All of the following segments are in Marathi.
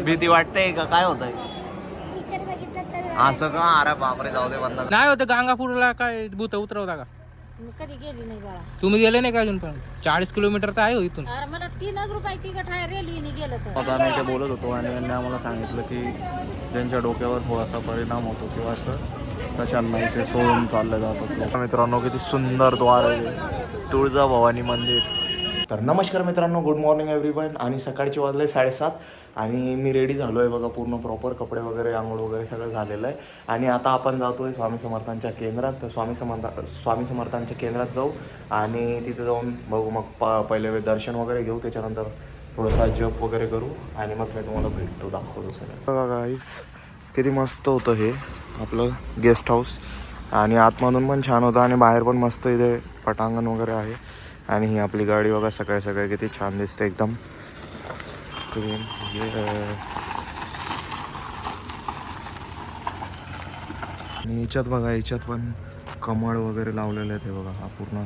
भीती वाटते का? काय होतंय? टीचर बघितलं तर असं का अरे बापरे जाऊ दे बंद. नाही होतं गांगापूरला काय भूत उतरवता का? मी कधी गेली नाही बाळा. तुम्ही गेले नाही का अजून पण चाळीस किलोमीटर तर आहे हो इथून. अरे मला तीनच रुपये तिकट आहे रेल्वेने गेलं तर. आता आम्ही ते बोलत होतो आणि यांनी आम्हाला सांगितलं की ज्यांच्या डोक्यावर थोडासा परिणाम होतो किंवा असं तशांना इथे सोडून चालले लोक. मित्रांनो किती सुंदर द्वार आहे. तुळजा भवानी मंदिर. तर नमस्कार मित्रांनो गुड मॉर्निंग एव्हरीवन आणि सकाळचे वाजले साडेसात आणि मी रेडी झालो आहे बघा पूर्ण प्रॉपर कपडे वगैरे आंघोळ वगैरे सगळं झालेलं आहे. आणि आता आपण जातो आहे स्वामी समर्थांच्या केंद्रात. तर स्वामी समर्थ स्वामी समर्थांच्या केंद्रात जाऊ आणि तिथे जाऊन बघू मग प पहिले दर्शन वगैरे घेऊ त्याच्यानंतर थोडासा जप वगैरे करू आणि मग मी तुम्हाला भेटतो दाखवतो सगळं. बघा गाईज किती मस्त होतं हे आपलं गेस्ट हाऊस आणि आतमधून पण छान होतं आणि बाहेर पण मस्त इथे पटांगण वगैरे आहे. आणि ही आपली गाडी बघा सकाळी सकाळी किती छान दिसते एकदम. क्लीन आणि याच्यात बघा याच्यात पण कमळ वगैरे लावलेले आहेत हे बघा हा पूर्ण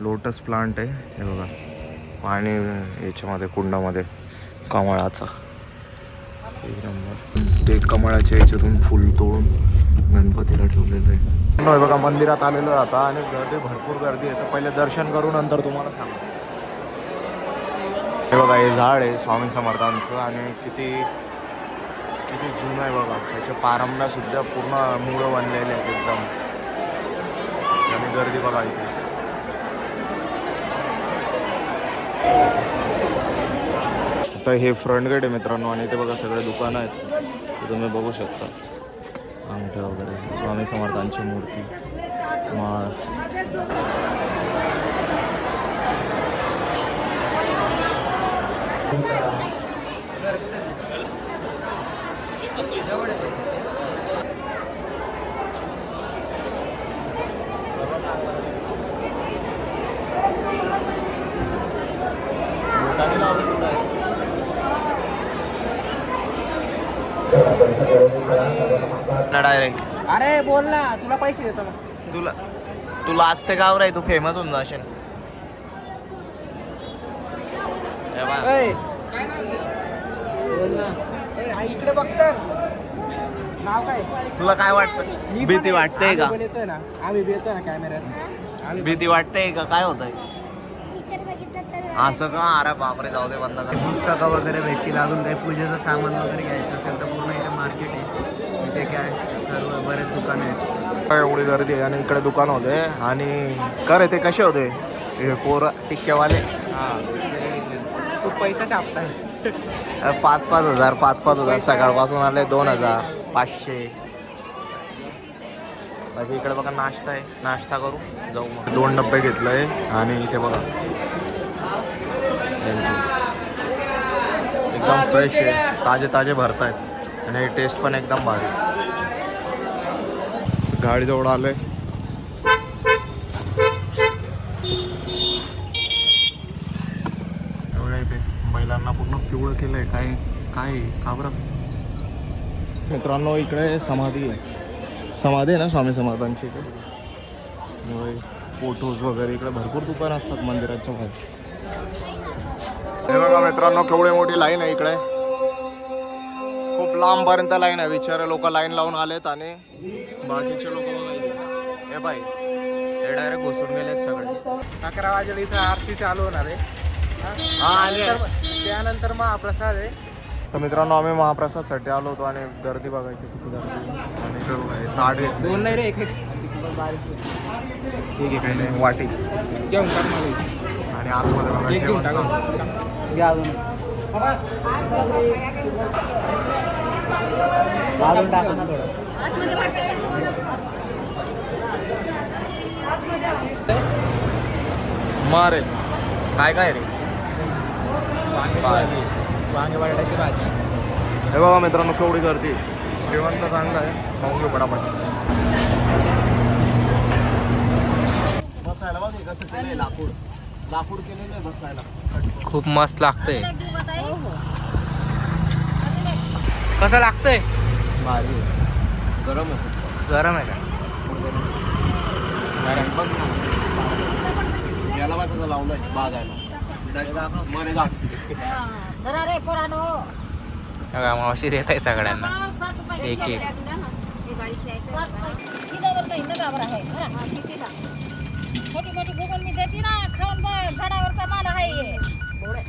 लोटस प्लांट आहे हे बघा. पाणी याच्यामध्ये कुंडामध्ये कमळाचा. एक नंबर. ते कमळाच्या याच्यातून फुल तोडून गणपतीला ठेवलेलं आहे. हो, बघा मंदिरात आलेलो आता आणि गर्दी भरपूर गर्दी आहे. तर पहिले दर्शन करू नंतर तुम्हाला सांग हे बघा हे झाड आहे स्वामी समर्थांचं आणि किती किती जुनं आहे बघा. त्याच्या पारंब्या सुद्धा पूर्ण मुळं बनलेले आहेत एकदम. आणि गर्दी बघा इथे. आता हे फ्रंट गेट आहे मित्रांनो आणि इथे बघा सगळे दुकानं आहेत. ते तुम्ही बघू शकता. अंगठ्या वगैरे स्वामी समर्थांची मूर्ती माळ. डायरेक्ट अरे बोल ना तुला पैसे देतो मग तुला तुला असते गाव रे तू फेमस होऊन जाशील. हे बघ. ए, काय नाव आहे? बोल ना. ए, आ, इकडे बघ तर. नाव काय? तुला काय वाटतं? भीती आहे. वाटते का? येतोय ना. आम्ही येतोय ना कॅमेऱ्यात भीती वाटते का? काय बघितलं तर असं का? अरे बापरे जाऊ दे बंद कर. पुस्तकं वगैरे भेटतील अजून काही पूजेचं सामान वगैरे घ्यायचं असेल तर मार्केट आहे इथे काय? सर्व बरेच दुकानं आहेत. एवढी गर्दी आहे? आणि इकडे दुकान होते. आणि कर ते कसे होते? हे पोर टिक्क्यावाले. तू पैसा छापताय पाच पाच हजार पाच पाच हजार. सकाळपासून आले दोन हजार पाचशे. बाकी इकडे बघा नाश्ता आहे. नाश्ता करू. जाऊ मग. दोन डब्बे घेतलंय. आणि इथे बघा. एकदम फ्रेश आहे. ताजे ताजे भरतायत. आणि टेस्ट पण एकदम भारी. गाडी जवळ आलोय एवढ्या इथे बैलांना पूर्ण पिवळं केलंय. काय काय आहे? का बरं? मित्रांनो इकडे समाधी आहे. समाधी आहे ना स्वामी समर्थांची इकडे? फोटोज वगैरे इकडे भरपूर दुकान असतात मंदिराच्या बाहेर. हे बघा मित्रांनो केवढी मोठी लाईन आहे इकडे. लांबपर्यंत लाईन आहे. बिचारे लोक लाईन लावून आलेत आणि बाकीचे लोक बघा हे बाई. हे डायरेक्ट घुसून गेलेत सगळे. अकरा वाजेला इथं आरती चालू होणार आहे. त्यानंतर- महाप्रसाद आहे. तर मित्रांनो आम्ही महाप्रसादसाठी आलो होतो आणि गर्दी बघायची किती गर्दी आणि. दोन नाही रे एक एक ठीक आहे काही नाही. वाटी. घेऊन. आणि आतमध्ये बघा घ्या अजून. अजून टाका ना थोडं. मारे. काय काय रे? वांगे बटाट्याची भाजी. हे बघा मित्रांनो केवढी गर्दी. जेवण तर चांगलं आहे. खाऊन घेऊ पटापट. बसायला बघ हे कसं केलंय लाकूड. लाकूड केलेलं आहे बसायला. खूप मस्त लागतंय. कसं लागतंय? भारी. गरम आहे. गरम आहे का? गरम बघ ना. याला कसं लावलंय बागायला. मध्ये बघा मावशी देत आहे सगळ्यांना. एक एक. छोटी मोठी भूगोल मी देते ना खाऊन झाडावरचा माल आहे. हे.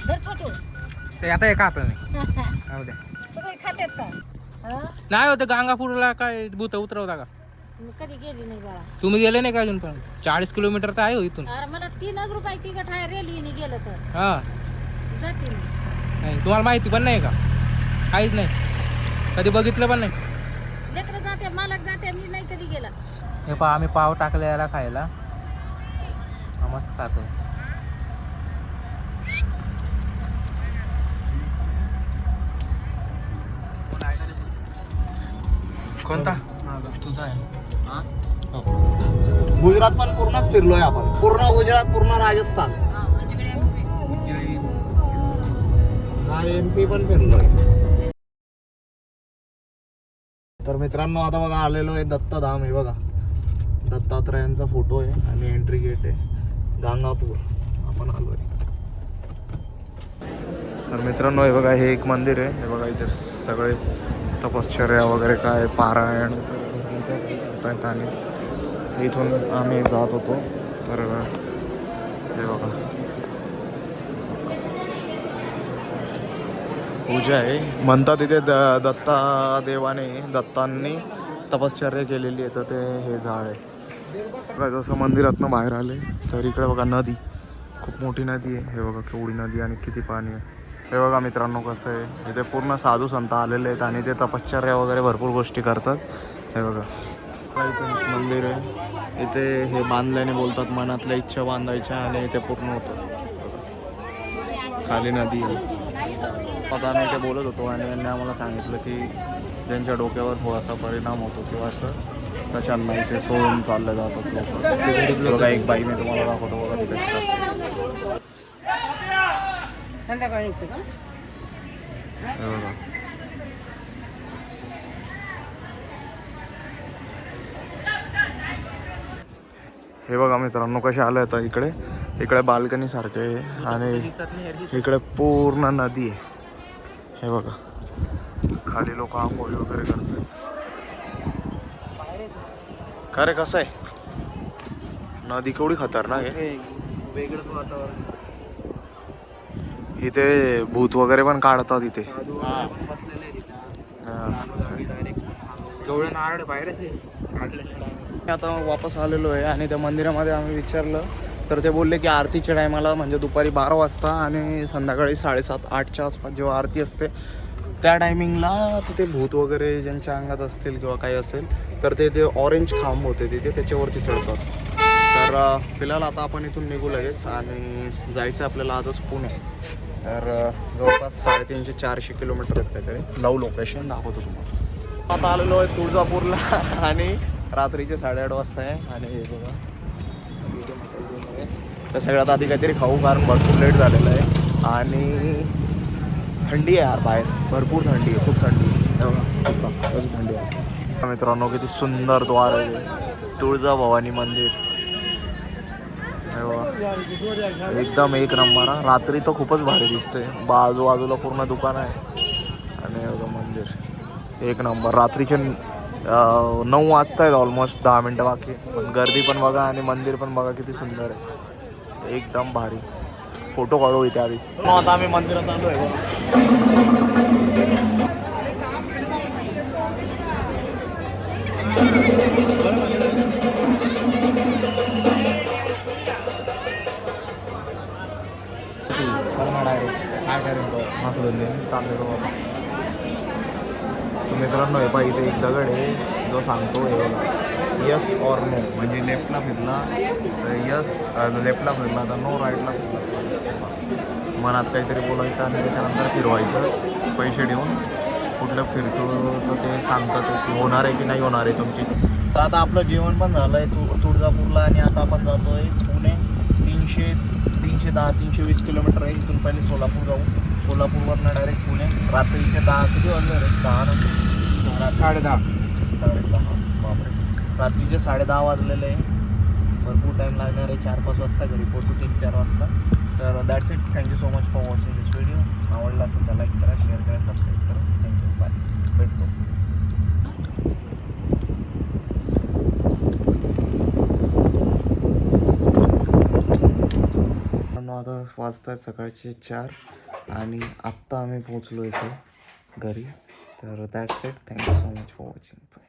धर छोटू ते आता एका आपण हो द्या खात्यात का हं? नाही होतं गांगापूरला काय भूत उतरवता का? मी कधी गेली नाही बाळा. तुम्ही गेले नाही का अजून पण चाळीस किलोमीटर तर आहे हो इथून. अरे मला तीनच रुपये तिकट आहे रेल्वेने गेलं तर. हा. जाते मी. नाही तुम्हाला माहिती पण नाही का? काहीच नाही. कधी बघितलं पण नाही. लेकरं जाते मालक जाते मी नाही कधी गेला. हे पहा आम्ही पाव टाकलेला खायला. हा, मस्त खातो कोणता? तुझा आहे. गुजरात पण पूर्णच फिरलोय आपण. पूर्ण गुजरात पूर्ण राजस्थान. हा एम पी पण फिरलोय. तर मित्रांनो आता बघा आलेलो आहे दत्तधाम. हे बघा. दत्तात्रयांचा फोटो आहे आणि एंट्री गेट आहे. गांगापूर. आपण आलोय. तर मित्रांनो हे बघा हे एक मंदिर आहे. हे बघा इथे सगळे तपश्चर्या वगैरे काय पारायण करतायत आणि इथून आम्ही जात होतो. तर हे बघा. पूजा आहे. म्हणतात इथे द दत्ता देवाने दत्तांनी तपश्चर्या केलेली आहे. तर ते हे झाड आहे. बघा जसं मंदिरातनं बाहेर आले तर इकडे बघा नदी. खूप मोठी नदी आहे. हे बघा केवढी नदी आणि किती पाणी आहे. हे बघा मित्रांनो कसं आहे. इथे पूर्ण साधू संत आलेले आहेत आणि ते तपश्चर्या वगैरे भरपूर गोष्टी करतात. हे बघा. इथे मंदिर आहे. इथे हे बांधल्याने बोलतात मनातल्या इच्छा बांधायच्या आणि इथे पूर्ण होतं. खाली नदी आहे. आता नाही ते बोलत होतो आणि यांनी आम्हाला सांगितलं की त्यांच्या डोक्यावर थोडासा परिणाम होतो किंवा असं तशांना इथे सोडून चाललं जातात लोक. बघा एक बाई मी तुम्हाला दाखवतो बघा तिथे संध्याकाळी येते का? हे बघा हे बघा मित्रांनो कसे आले आता इकडे. इकडे बाल्कनी सारखे आणि इकडे पूर्ण नदी आहे. हे बघा. खाली लोक आंघोळी वगैरे करतात. का रे कसं आहे? नदी केवढी खतरनाक आहे. वेगळंच वातावरण. इथे भूत वगैरे पण काढतात इथे. हा. हा, आता वापस आलेलो आहे आणि त्या मंदिरामध्ये आम्ही विचारलं तर ते बोलले की आरतीच्या टायमाला म्हणजे दुपारी बारा वाजता आणि संध्याकाळी साडेसात आठच्या आसपास जेव्हा आरती असते त्या टायमिंगला तिथे भूत वगैरे ज्यांच्या अंगात असतील किंवा काही असेल तर ते ते ऑरेंज खांब होते तिथे त्याच्यावरती चढतात. तर फिलहाल आता आपण इथून निघू लगेच आणि जायचं आहे आपल्याला आजच पुणे. तर जवळपास साडेतीनशे चारशे किलोमीटर आहेत काहीतरी. लव लोकेशन दाखवतो तुम्हाला. आता आलेलो आहे तुळजापूरला आणि रात्रीचे साडेआठ वाजता आहे. आणि हे बघा. तर सगळ्यात आधी काहीतरी खाऊ कारण भरपूर लेट झालेलं आहे. आणि थंडी आहे यार बाहेर. भरपूर थंडी आहे खूप थंडी आहे. थंडी आहे. मित्रांनो किती सुंदर द्वार आहे. तुळजा भवानी मंदिर. एकदम एक नंबर हा. रात्री तर खूपच भारी दिसते बाजूबाजूला पूर्ण दुकान आहे. आणि मंदिर. एक नंबर. रात्रीचे नऊ वाजता आहेत ऑलमोस्ट दहा मिनटं बाकी. पण गर्दी पण बघा आणि मंदिर पण बघा किती सुंदर आहे. एकदम भारी. फोटो काढू इथे आधी. हो, आता आम्ही मंदिरात आलो आहे काय करेन चाललेलो बाबा मित्रांनो हे पाहिजे इथे एक दगड आहे जो सांगतो हे यस ऑर नो म्हणजे लेफ्टला फिरला यस लेफ्टला फिरला तर नो राईटला फिरला. मनात काहीतरी बोलायचं आणि त्याच्यानंतर फिरवायचं. पैसे देऊन कुठलं फिरतो तर ते सांगतात की होणार आहे की नाही होणार आहे तुमची. तर आता आपलं जेवण पण झालं आहे तु तुळजापूरला आणि आता आपण जातो आहे पुणे तीनशे तीनशे दहा तीनशे वीस किलोमीटर आहे इथून पहिले सोलापूर जाऊ. सोलापूरवरनं डायरेक्ट पुणे. रात्रीचे दहा किती वाजले रे? दहा ना? साडे दहा साडे दहा बापरे. रात्रीचे साडे दहा वाजलेले आहे. भरपूर टाईम लागणार आहे. चार पाच वाजता घरी पोहोचू तीन चार वाजता. तर that's it thank you so much for watching this video आवडला असेल तर लाईक करा शेअर करा सबस्क्राईब करा थँक्यू आता वाजत आहेत सकाळचे चार आणि आत्ता आम्ही पोचलो इथे घरी. तर that's it thank you so much for watching bye